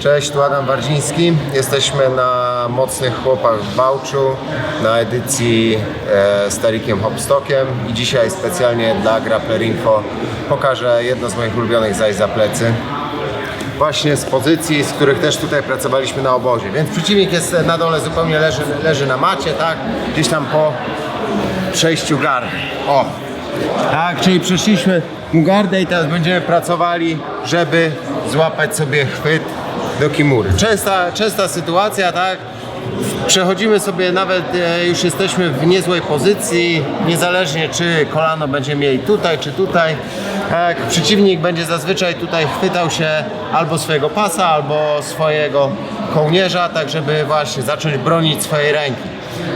Cześć, tu Adam Wardziński. Jesteśmy na Mocnych Chłopach w Bałczu na edycji e, z Tarikiem Hopstockiem i dzisiaj specjalnie dla Grappler Info pokażę jedno z moich ulubionych zajść za plecy. Właśnie z pozycji, z których też tutaj pracowaliśmy na obozie. Więc przeciwnik jest na dole, zupełnie leży, leży na macie, tak? Gdzieś tam po przejściu gardy. O! Tak, czyli przeszliśmy mu gardę i teraz będziemy pracowali, żeby złapać sobie chwyt do kimury. Częsta, częsta sytuacja, tak? Przechodzimy sobie, nawet e, już jesteśmy w niezłej pozycji, niezależnie czy kolano będziemy mieli tutaj, czy tutaj. Tak, przeciwnik będzie zazwyczaj tutaj chwytał się albo swojego pasa, albo swojego kołnierza, tak żeby właśnie zacząć bronić swojej ręki.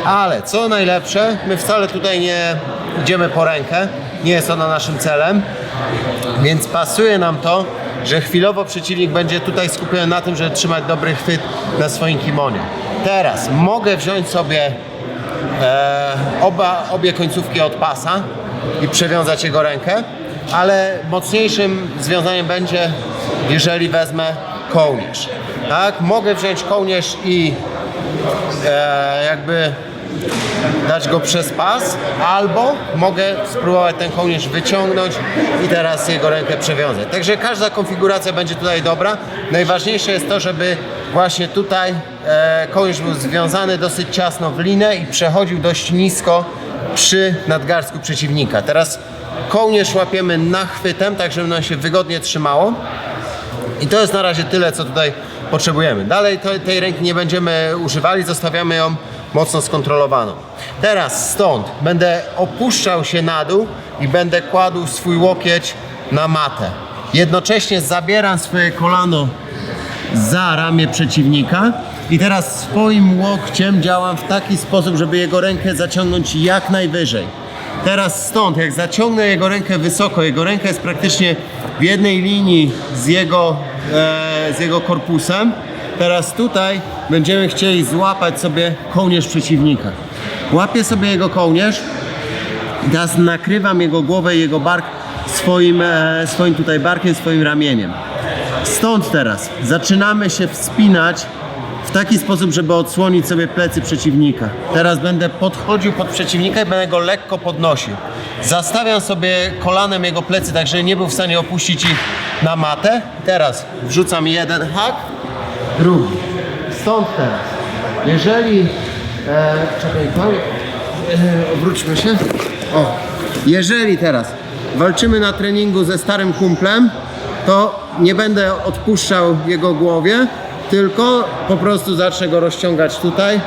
Ale co najlepsze, my wcale tutaj nie idziemy po rękę, nie jest ona naszym celem, więc pasuje nam to, że chwilowo przeciwnik będzie tutaj skupiony na tym, żeby trzymać dobry chwyt na swoim kimonie. Teraz mogę wziąć sobie e, oba, obie końcówki od pasa i przewiązać jego rękę, ale mocniejszym związaniem będzie, jeżeli wezmę kołnierz. Tak? Mogę wziąć kołnierz i e, jakby dać go przez pas, albo mogę spróbować ten kołnierz wyciągnąć i teraz jego rękę przewiązać. Także każda konfiguracja będzie tutaj dobra. Najważniejsze jest to, żeby właśnie tutaj e, kołnierz był związany dosyć ciasno w linę i przechodził dość nisko przy nadgarstku przeciwnika. Teraz kołnierz łapiemy nachwytem, tak żeby ono się wygodnie trzymało. I to jest na razie tyle, co tutaj potrzebujemy. Dalej tej ręki nie będziemy używali, zostawiamy ją mocno skontrolowaną. Teraz stąd będę opuszczał się na dół i będę kładł swój łokieć na matę. Jednocześnie zabieram swoje kolano za ramię przeciwnika i teraz swoim łokciem działam w taki sposób, żeby jego rękę zaciągnąć jak najwyżej. Teraz stąd, jak zaciągnę jego rękę wysoko, jego ręka jest praktycznie w jednej linii z jego, e, z jego korpusem, teraz tutaj będziemy chcieli złapać sobie kołnierz przeciwnika. Łapię sobie jego kołnierz, teraz nakrywam jego głowę i jego bark swoim, e, swoim tutaj barkiem, swoim ramieniem. Stąd teraz zaczynamy się wspinać w taki sposób, żeby odsłonić sobie plecy przeciwnika. Teraz będę podchodził pod przeciwnika i będę go lekko podnosił. Zastawiam sobie kolanem jego plecy, tak żeby nie był w stanie opuścić ich na matę. Teraz wrzucam jeden hak, drugi. Stąd teraz. Jeżeli... E, czekaj, pan, e, obróćmy się. O, jeżeli teraz walczymy na treningu ze starym kumplem, to nie będę odpuszczał jego głowie, tylko po prostu zacznę go rozciągać tutaj,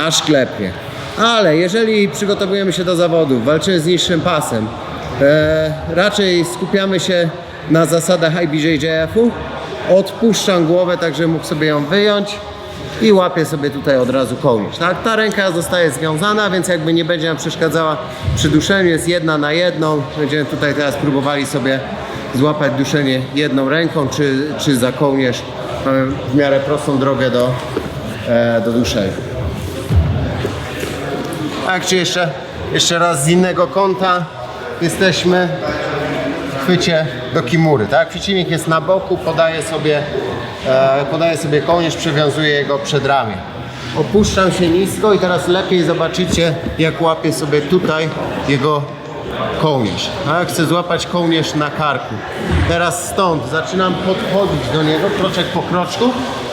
aż klepnie. Ale jeżeli przygotowujemy się do zawodów, walczymy z niższym pasem, e, raczej skupiamy się na zasadach IBJJF-u, odpuszczam głowę, tak żeby mógł sobie ją wyjąć i łapię sobie tutaj od razu kołnierz. Tak? Ta ręka zostaje związana, więc jakby nie będzie nam przeszkadzała przy duszeniu, jest jedna na jedną. Będziemy tutaj teraz próbowali sobie złapać duszenie jedną ręką, czy, czy za kołnierz. Mamy w miarę prostą drogę do, e, do duszenia. Tak, czy jeszcze, jeszcze raz z innego kąta jesteśmy chwycie do kimury, tak? Przeciwnik jest na boku, podaje sobie, e, podaje sobie kołnierz, przewiązuje jego przedramię. Opuszczam się nisko i teraz lepiej zobaczycie, jak łapię sobie tutaj jego kołnierz. Chcę złapać kołnierz na karku. Teraz stąd zaczynam podchodzić do niego, kroczek po kroczku,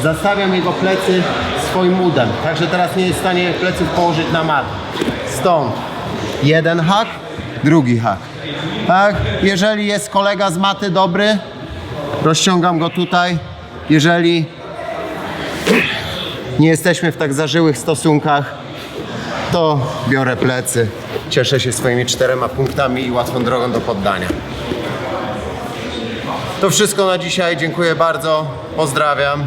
zastawiam jego plecy swoim udem. Także teraz nie jest w stanie pleców położyć na mat. Stąd jeden hak, drugi hak. Tak? Jeżeli jest kolega z maty dobry, rozciągam go tutaj. Jeżeli nie jesteśmy w tak zażyłych stosunkach, to biorę plecy. Cieszę się swoimi czterema punktami i łatwą drogą do poddania. To wszystko na dzisiaj. Dziękuję bardzo. Pozdrawiam.